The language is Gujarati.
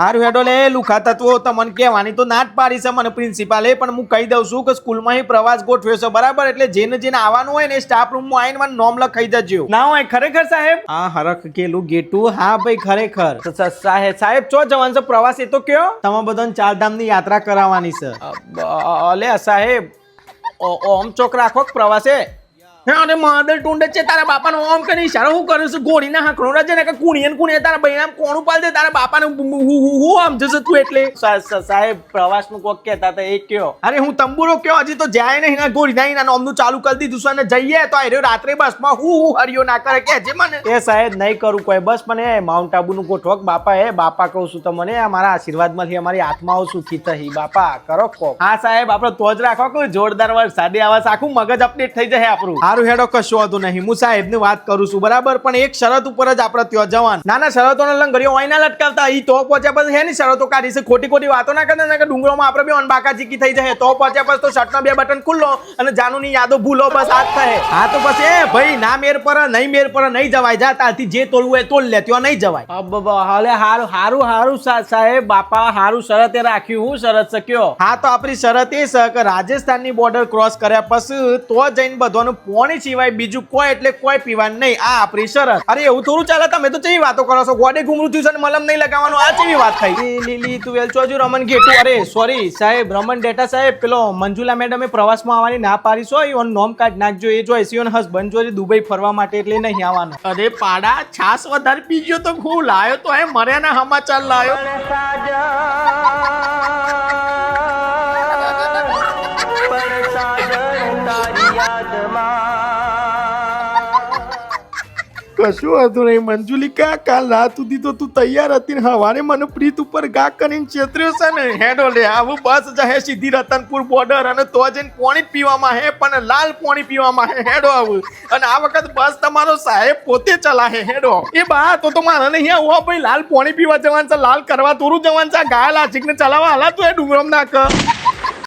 હારું હેડો લે લુખા તત્વો તમને કહેવાની તો ના જ પાડી છે મને પ્રિન્સિપાલે પણ હું કહી દઉં છું કે સ્કૂલમાં પ્રવાસ ગોઠવ્યો છે બરાબર? એટલે જેને જેને આવવાનું હોય ને સ્ટાફ રૂમમાં આવીને મને નોમ લખાઈ જજો ના હોય ખરેખર સાહેબ? હા હરખ કેલું ગેટું? હા ભાઈ ખરેખર. સાહેબ સાહેબ ચો જવાનું છે? પ્રવાસ એ તો કયો? તમે બધાને ચારધામની યાત્રા કરાવવાની છે. અલે સાહેબ. ઓમ ચોક રાખો પ્રવાસે? અને માદર ટુંડ છે તારા બાપાનો ઓમ કરી ઈશારો હું કરું છું ગોળીના હાંકણો રાજે ને કે કુણીએ ને કુણીએ તારા બૈરામ કોણ ઉપાડ દે તારા બાપાને હું હું- હું હું આમ જશે તું એટલે. સાહેબ પ્રવાસ પ્રવાસનું કોક કહેતા હતા એ કયો? અરે હું તંબુરો કયો હજી તો જાય નહીં ના ગોળી ના નોમનું ચાલુ કરી દીધું અને જઈએ તો આર્યો રાત્રે બસમાં હું હું હરિયો ના કરે કે જે મને. એ સાહેબ નહીં કરું કોઈ બસ મને માઉન્ટ આબુનું ગોઠવક બાપા એ બાપા કહું છું તમને આ મારા આશીર્વાદમાંથી અમારી આત્માઓ સુખી થઈ બાપા કરો કો હા સાહેબ આપણે તો જ રાખો કોઈ જોરદાર વરસાદી આવાસ આખું મગજ અપડેટ થઈ જાય આપણું. સારું હેડો કશો હતું નહીં. હું સાહેબની વાત કરું છું બરાબર? પણ એક શરત ઉપર જ આપણે ત્યાં જવાનું. નાના ના શરતોનો લંગરીઓ હોય ના લટકાવતા એ તો પહોંચ્યા પછી હે ની શરતો કાઢી છે. ખોટી ખોટી વાતો ના કરતા કે ડુંગરોમાં આપણે બે અનબાકા જીકી થઈ જાય તો પહોંચ્યા પછી તો શર્ટના બે બટન ખુલ્લો અને જાનુની યાદો ભૂલો બસ આ થાય. હા તો પછી એ ભાઈ ના મેર પર નહીં મેર પર નહીં જવાય. જા તારથી જે તોલવું એ તોલ લે ત્યાં નહીં જવાય. હાલે હારું હારું હારું સાહેબ બાપા હારું શરતે રાખ્યું. હું શરત શક્યો? કયો હા તો આપણી શરત એ છે કે રાજસ્થાનની બોર્ડર ક્રોસ કર્યા પછી તો જઈને બધાનું પોણી સિવાય બીજું કોઈ એટલે કોઈ પીવાનું નહીં. આ આપણી શરત. અરે એવું થોડું ચાલે? તમે તો ચેવી વાતો કરો છો. ગોડે ઘૂમરું થયું છે ને મલમ નહીં લગાવવાનું. આ ચેવી વાત થઈ. લીલી તું વેલચો હજુ? રમન ગેટુ. અરે સોરી સાહેબ રમન ડેટા સાહેબ પેલો મંજુલા મેડમે પ્રવાસમાં આવવાની ના પાડી. છો ઈવન નોમ કાર્ડ નાખજો એ જો એસીઓન હસબન્ડ જોડે દુબઈ ફરવા માટે એટલે નહીં આવવાનું. અરે પાડા છાસ વધારે પી ગયો તો હું લાયો તો? એ મર્યા ના સમાચાર લાયો. કશું હતું નહીં, મંજુલી કા, કાલ રાત સુધી તો તું તૈયાર હતી ને હવારે મને પ્રીત ઉપર ગા કરીને છેતર્યો છે ને. હેડો લે, આવું બસ જાહે સીધી રતનપુર બોર્ડર અને તો જઈને પોણી પીવામાં હે, પણ લાલ પોણી પીવામાં હે. હેડો આવું. અને આ વખત બસ તમારો સાહેબ પોતે ચલાહે, હેડો. એ બા, તો તો મારે નહીં, આવો ભાઈ, લાલ પોણી પીવા જવાનું છે, લાલ કરવા તોરું જવાનું છે ગાય ને ચલાવવા હાલા તું એ ડુંગરમ નાખ.